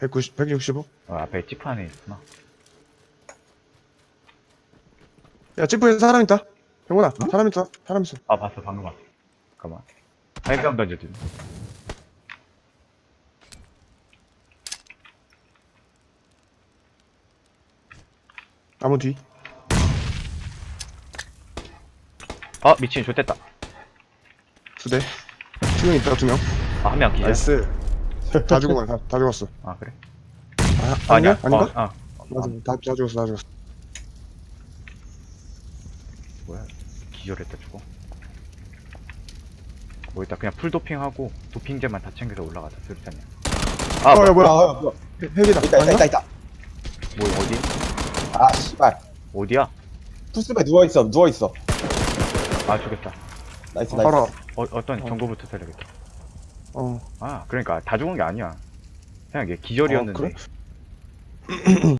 190, 165? 어, 앞에 지프 안에 있구나. 야, 찌푸에 사람 있다. 병훈아, 사람 있다. 사람 있어. 아, 봤어. 방금 봤어. 잠깐만. 발감 던져줘. 나무 뒤. 아, 미친, 좋됐다. 두 대. 두 명 있다, 두 명. 아, 한 명 기절. 나이스. 다 죽어, 다, 다 죽었어. 아, 그래? 아, 아니야? 아닌가? 어, 어. 맞아, 다, 다 죽었어, 다 죽었어. 뭐야? 기절했다, 저거. 뭐 일단 그냥 풀 도핑하고 도핑제만 다 챙겨서 올라가자, 수류탄이야. 아, 어, 뭐, 야, 뭐야. 아, 아, 뭐야. 헬- 헬기다. 있다, 있다? 있다, 있다. 뭐, 어디? 아, 씨발. 어디야? 풀숲에 누워있어, 누워있어. 아, 죽였다. 나이스, 나이스. 바로, 어, 어떤 정보부터 살려야겠다. 어. 아, 그러니까 다 죽은 게 아니야. 그냥 얘 기절이었는데. 어, 그래?